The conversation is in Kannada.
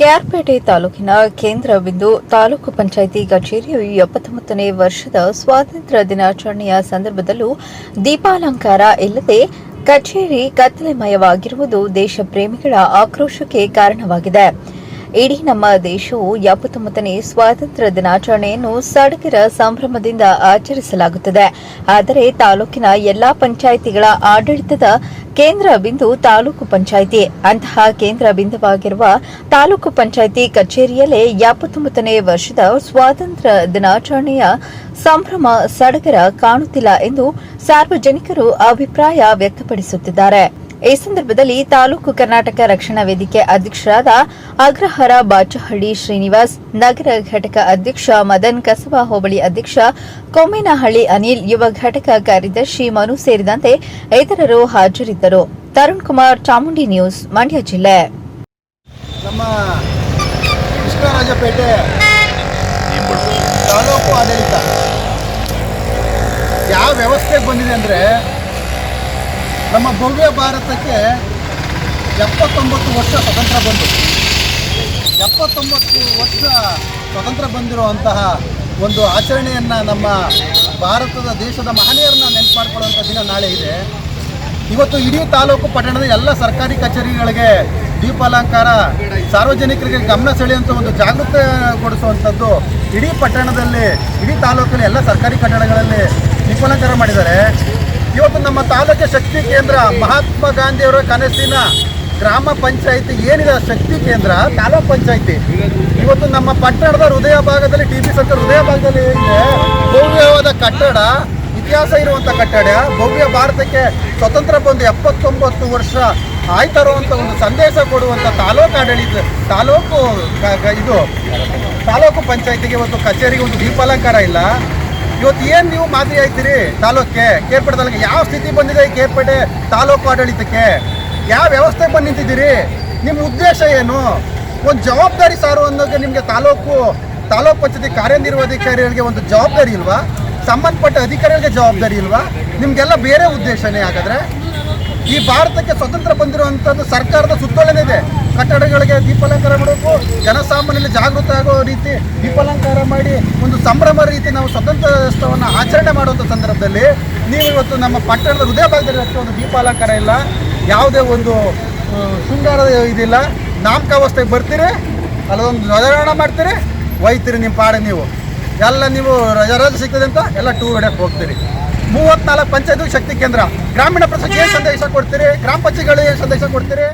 ಕೆಆರ್ಪೇಟೆ ತಾಲೂಕಿನ ಕೇಂದ್ರ ಬಿಂದು ತಾಲೂಕು ಪಂಚಾಯಿತಿ ಕಚೇರಿಯು ಎಪ್ಪತ್ತೊಂಬತ್ತನೇ ವರ್ಷದ ಸ್ವಾತಂತ್ರ್ಯ ದಿನಾಚರಣೆಯ ಸಂದರ್ಭದಲ್ಲೂ ದೀಪಾಲಂಕಾರ ಇಲ್ಲದೆ ಕಚೇರಿ ಕತ್ತಲೆಮಯವಾಗಿರುವುದು ದೇಶ ಪ್ರೇಮಿಗಳ ಆಕ್ರೋಶಕ್ಕೆ ಕಾರಣವಾಗಿದೆ. ಇಡೀ ನಮ್ಮ ದೇಶವು ಎಪ್ಪತ್ತೊಂಬತ್ತನೇ ಸ್ವಾತಂತ್ರ್ಯ ದಿನಾಚರಣೆಯನ್ನು ಸಡಗರ ಸಂಭ್ರಮದಿಂದ ಆಚರಿಸಲಾಗುತ್ತದೆ. ಆದರೆ ತಾಲೂಕಿನ ಎಲ್ಲಾ ಪಂಚಾಯಿತಿಗಳ ಆಡಳಿತದ ಕೇಂದ್ರ ಬಿಂದು ತಾಲೂಕು ಪಂಚಾಯಿತಿ. ಅಂತಹ ಕೇಂದ್ರ ಬಿಂದುವಾಗಿರುವ ತಾಲೂಕು ಪಂಚಾಯಿತಿ ಕಚೇರಿಯಲ್ಲೇ ಎಪ್ಪತ್ತೊಂಬತ್ತನೇ ವರ್ಷದ ಸ್ವಾತಂತ್ರ್ಯ ದಿನಾಚರಣೆಯ ಸಂಭ್ರಮ ಸಡಗರ ಕಾಣುತ್ತಿಲ್ಲ ಎಂದು ಸಾರ್ವಜನಿಕರು ಅಭಿಪ್ರಾಯ ವ್ಯಕ್ತಪಡಿಸುತ್ತಿದ್ದಾರೆ. ಈ ಸಂದರ್ಭದಲ್ಲಿ ತಾಲೂಕು ಕರ್ನಾಟಕ ರಕ್ಷಣಾ ವೇದಿಕೆ ಅಧ್ಯಕ್ಷರಾದ ಅಗ್ರಹಾರ ಬಾಚಹಳ್ಳಿ ಶ್ರೀನಿವಾಸ್, ನಗರ ಘಟಕ ಅಧ್ಯಕ್ಷ ಮದನ್ ಕಸಬಾ, ಹೋಬಳಿ ಅಧ್ಯಕ್ಷ ಕೊಮ್ಮೇನಹಳ್ಳಿ ಅನಿಲ್, ಯುವ ಘಟಕ ಕಾರ್ಯದರ್ಶಿ ಮನು ಸೇರಿದಂತೆ ಇತರರು ಹಾಜರಿದ್ದರು. ತರುಣ್ ಕುಮಾರ್, ಚಾಮುಂಡಿ ನ್ಯೂಸ್, ಮಂಡ್ಯ ಜಿಲ್ಲೆ. ನಮ್ಮ ಯಾವ ವ್ಯವಸ್ಥೆಗೆ ಬಂದಿದೆ ಅಂದರೆ ನಮ್ಮ ಭವ್ಯ ಭಾರತಕ್ಕೆ ಎಪ್ಪತ್ತೊಂಬತ್ತು ವರ್ಷ ಸ್ವತಂತ್ರ ಬಂದು. ಎಪ್ಪತ್ತೊಂಬತ್ತು ವರ್ಷ ಸ್ವತಂತ್ರ ಬಂದಿರುವಂತಹ ಒಂದು ಆಚರಣೆಯನ್ನು ನಮ್ಮ ಭಾರತದ ದೇಶದ ಮಹನೀಯರನ್ನ ನೆನಪು ಮಾಡ್ಕೊಳ್ಳುವಂಥ ದಿನ ನಾಳೆ ಇದೆ. ಇವತ್ತು ಇಡೀ ತಾಲೂಕು ಪಟ್ಟಣದ ಎಲ್ಲ ಸರ್ಕಾರಿ ಕಚೇರಿಗಳಿಗೆ ದೀಪಾಲಂಕಾರ, ಸಾರ್ವಜನಿಕರಿಗೆ ಗಮನ ಸೆಳೆಯುವಂಥ ಒಂದು ಜಾಗೃತಗೊಳಿಸುವಂಥದ್ದು ಇಡೀ ಪಟ್ಟಣದಲ್ಲಿ, ಇಡೀ ತಾಲೂಕಿನ ಎಲ್ಲ ಸರ್ಕಾರಿ ಕಟ್ಟಡಗಳಲ್ಲಿ ದೀಪಾಲಂಕಾರ ಮಾಡಿದ್ದಾರೆ. ಇವತ್ತು ನಮ್ಮ ತಾಲೂಕು ಶಕ್ತಿ ಕೇಂದ್ರ ಮಹಾತ್ಮ ಗಾಂಧಿಯವರ ಕನಸಿನ ಗ್ರಾಮ ಪಂಚಾಯಿತಿ ಏನಿದೆ ಶಕ್ತಿ ಕೇಂದ್ರ, ತಾಲೂಕ್ ಪಂಚಾಯಿತಿ? ಇವತ್ತು ನಮ್ಮ ಪಟ್ಟಣದ ಹೃದಯ ಭಾಗದಲ್ಲಿ ಟಿ ಬಿ ಸೆಂಟರ್ ಹೃದಯ ಭಾಗದಲ್ಲಿ ಇದೆ ಭವ್ಯವಾದ ಕಟ್ಟಡ, ಇತಿಹಾಸ ಇರುವಂಥ ಕಟ್ಟಡ. ಭವ್ಯ ಭಾರತಕ್ಕೆ ಸ್ವತಂತ್ರ ಬಂದು ಎಪ್ಪತ್ತೊಂಬತ್ತು ವರ್ಷ ಆಯ್ತಾ ಇರುವಂಥ ಒಂದು ಸಂದೇಶ ಕೊಡುವಂಥ ತಾಲೂಕು ಆಡಳಿತ, ತಾಲೂಕು ಇದು, ತಾಲೂಕು ಪಂಚಾಯಿತಿಗೆ ಒಂದು ಕಚೇರಿಗೆ ಒಂದು ದೀಪಾಲಂಕಾರ ಇಲ್ಲ. ಇವತ್ತು ಏನು ನೀವು ಮಾದರಿ ಆಯ್ತೀರಿ ತಾಲೂಕಿಗೆ ಕೇರ್ಪೇಟೆ ತಾಲೂಕಿಗೆ ಯಾವ ಸ್ಥಿತಿ ಬಂದಿದೆ ಈ ಕೇರ್ಪೇಟೆ ತಾಲೂಕು ಆಡಳಿತಕ್ಕೆ? ಯಾವ ವ್ಯವಸ್ಥೆ ಬಂದು ನಿಂತಿದ್ದೀರಿ? ನಿಮ್ಮ ಉದ್ದೇಶ ಏನು? ಒಂದು ಜವಾಬ್ದಾರಿ ಸಾರು ಅನ್ನೋದು ನಿಮಗೆ ತಾಲೂಕು ತಾಲೂಕು ಪಂಚಾಯತಿ ಕಾರ್ಯನಿರ್ವಹಣಾಧಿಕಾರಿಗಳಿಗೆ ಒಂದು ಜವಾಬ್ದಾರಿ ಇಲ್ವಾ? ಸಂಬಂಧಪಟ್ಟ ಅಧಿಕಾರಿಗಳಿಗೆ ಜವಾಬ್ದಾರಿ ಇಲ್ವಾ? ನಿಮಗೆಲ್ಲ ಬೇರೆ ಉದ್ದೇಶನೇ ಹಾಗಾದರೆ? ಈ ಭಾರತಕ್ಕೆ ಸ್ವತಂತ್ರ ಬಂದಿರುವಂಥದ್ದು ಸರ್ಕಾರದ ಸುತ್ತೋಲನೆ ಇದೆ ಕಟ್ಟಡಗಳಿಗೆ ದೀಪಾಲಂಕಾರ ಜಾಗೃತ ಆಗೋ ರೀತಿ ದೀಪಾಲಂಕಾರ ಮಾಡಿ ಒಂದು ಸಂಭ್ರಮ ರೀತಿ ನಾವು ಸ್ವತಂತ್ರ ದಿವಸವನ್ನು ಆಚರಣೆ ಮಾಡುವಂಥ ಸಂದರ್ಭದಲ್ಲಿ ನೀವು ಇವತ್ತು ನಮ್ಮ ಪಟ್ಟಣದ ಹೃದಯ ಭಾಗದಲ್ಲಿ ಅಷ್ಟೇ ಒಂದು ದೀಪಾಲಂಕಾರ ಇಲ್ಲ. ಯಾವುದೇ ಒಂದು ಶೃಂಗಾರದ ಇದಿಲ್ಲ. ನಾಮಕಾವಸ್ಥೆಗೆ ಬರ್ತೀರಿ, ಅಲ್ಲೊಂದು ಧ್ವಜಾರೋಹಣ ಮಾಡ್ತೀರಿ, ಒಯ್ತೀರಿ ನಿಮ್ಮ ಪಾಡ ನೀವು. ಎಲ್ಲ ನೀವು ರಜಾರಾಜ ರಜೆ ಸಿಗ್ತದೆ ಅಂತ ಎಲ್ಲ ಟೂ ಹೊಡ್ಯಕ್ಕೆ ಹೋಗ್ತೀರಿ. ಮೂವತ್ನಾಲ್ಕು ಪಂಚಾಯತ್ ಶಕ್ತಿ ಕೇಂದ್ರ, ಗ್ರಾಮೀಣ ಪ್ರದೇಶಕ್ಕೆ ಸಂದೇಶ ಕೊಡ್ತೀರಿ? ಗ್ರಾಮ ಪಂಚಾಯತ್ಗಳಿಗೆ ಸಂದೇಶ ಕೊಡ್ತೀರಿ?